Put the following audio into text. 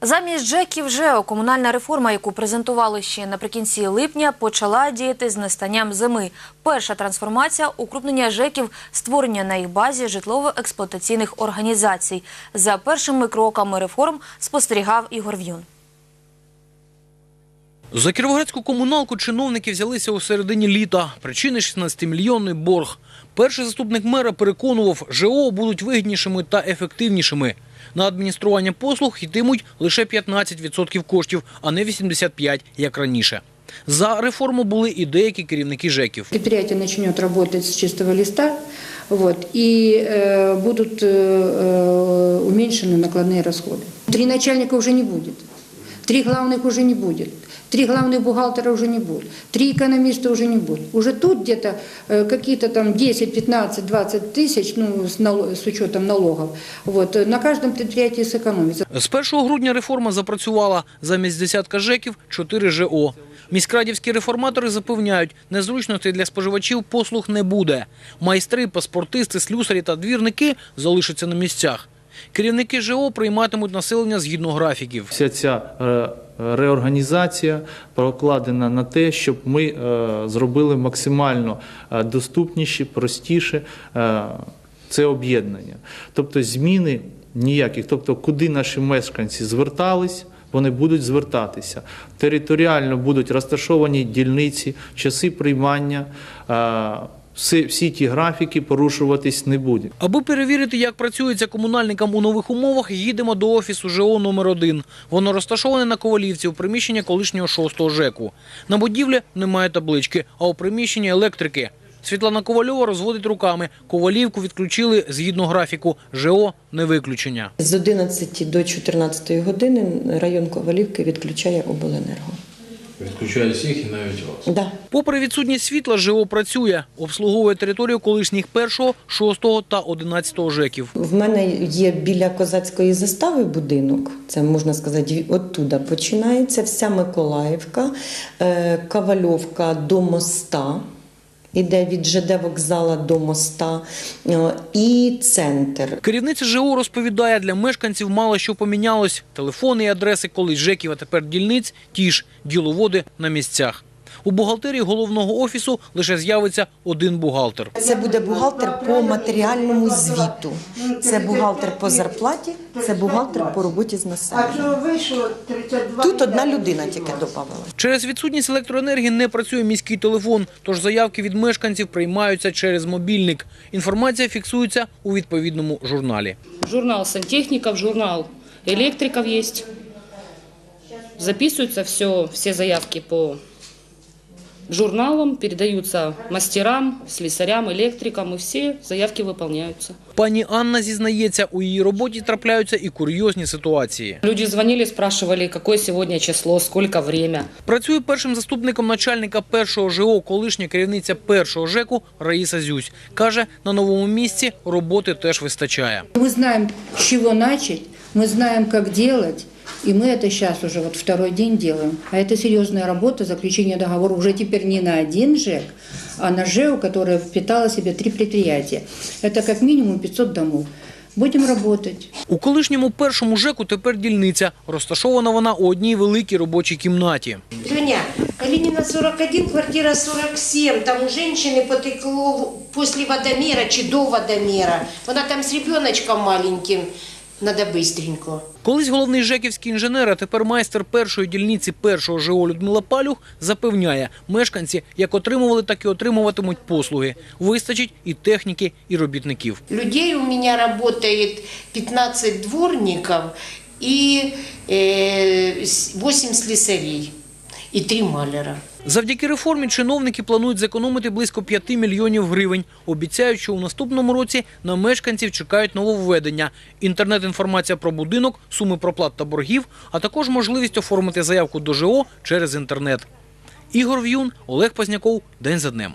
Замість Джеків ЖЕО комунальна реформа, яку презентували ще наприкінці липня, почала діяти з настанням зими. Перша трансформація – укрупнення ЖЕКів, створення на їх базі житлово-експлуатаційних організацій. За першими кроками реформ спостерігав Ігор В'юн. За кіровоградську комуналку чиновники взялися у середині літа. Причини 16-мільйонний борг. Перший заступник мера переконував, ЖО будуть вигіднішими та ефективнішими. На адміністрування послуг йтимуть лише 15% коштів, а не 85%, як раніше. За реформу були і деякі керівники ЖЕКів. Предприятие начнет работать с чистого листа, вот, и э, будут э, э, уменьшены накладные расходы. Три начальника уже не будет, три главных уже не будет, три главных бухгалтера уже не будет, три экономиста уже не будет. Уже тут где-то э, какие-то там 10, 15, 20 тысяч, ну, с, нал- с учетом налогов, вот, э, на каждом предприятии сэкономится. З 1 грудня реформа запрацювала. Замість десятка ЖЕКів – 4 ЖО. Міськрадівські реформатори запевняють, незручностей для споживачів послуг не буде. Майстри, паспортисти, слюсарі та двірники залишаться на місцях. Керівники ЖО прийматимуть населення згідно графіків. Вся ця е, реорганізація покладена на те, щоб ми е, зробили максимально е, доступніші, простіше це об'єднання. Тобто зміни ніяких, тобто куди наші мешканці звертались. Вони будуть звертатися територіально будуть розташовані дільниці, часи приймання. Всі, всі ті графіки порушуватись не будуть. Аби перевірити, як працюється комунальникам у нових умовах, їдемо до офісу ЖО номер 1 Воно розташоване на Ковалівці у приміщенні колишнього шостого ЖЕКу. На будівлі немає таблички, а у приміщенні електрики. Світлана Ковальова розводить руками. Ковалівку відключили згідно графіку. ЖО не виключення. З 11 до 14 години район Ковалівки відключає обленерго. Відключає всіх і навіть вас. Да. Попри відсутність світла, ЖО працює. Обслуговує територію колишніх першого, шостого та одинадцятого ЖЕКів. В мене є біля козацької застави будинок. Це можна сказати, оттуда починається вся Миколаївка, Кавальовка Ковальовка до моста. Іде від ЖД вокзала до моста е, і центр. Керівниця ЖО розповідає, для мешканців мало що помінялось. Телефони і адреси колись ЖЕКів, а тепер дільниць – ті ж діловоди на місцях. У бухгалтерії головного офісу лише з'явиться один бухгалтер. Це буде бухгалтер по матеріальному звіту. Це бухгалтер по зарплаті, це бухгалтер по роботі з населенням. Тут одна людина тільки додавала. Через відсутність електроенергії не працює міський телефон, тож заявки від мешканців приймаються через мобільник. Інформація фіксується у відповідному журналі. Журнал сантехников, журнал электриков есть. Записываются все, все заявки по журналам, передаются мастерам, слесарям, электрикам, и все заявки выполняются. Пані Анна зізнається, у її роботі трапляються і курйозні ситуації. Люди звонили, спрашивали, какое сегодня число, сколько время. Працює першим заступником начальника першого ЖО, колишня керівниця першого ЖЕКу Раїса Зюсь. Каже, на новому місці роботи теж вистачає. Мы знаем, с чего начать, мы знаем, как делать, и мы это сейчас уже вот второй день делаем. А это серьезная работа, заключение договора уже теперь не на один ЖЭК, а на ЖЭУ, которое впитало в себе три предприятия. Это как минимум 500 домов. Будем работать. У колишньому першому ЖЕКу тепер дільниця. Розташована вона у одній великій робочій кімнаті. Леня, Калинина 41, квартира 47. Там у женщины потекло в- после водомера чи до водомера. Вона там с ребеночком маленьким. Надо быстренько. Колись головний жеківський інженер, а тепер майстер першої дільниці першого ЖО Людмила Палюх запевняє, мешканці як отримували, так і отримуватимуть послуги. Вистачить і техніки, і робітників. Людей у меня работает 15 дворников и э, с- 8 слесарей и 3 маляра. Завдяки реформі чиновники планують зекономити близько 5 мільйонів гривень. Обіцяють, що у наступному році на мешканців чекають нововведення. Інтернет-інформація про будинок, суми проплат та боргів, а також можливість оформити заявку до ЖО через інтернет. Ігор В'юн, Олег Позняков. День за днем.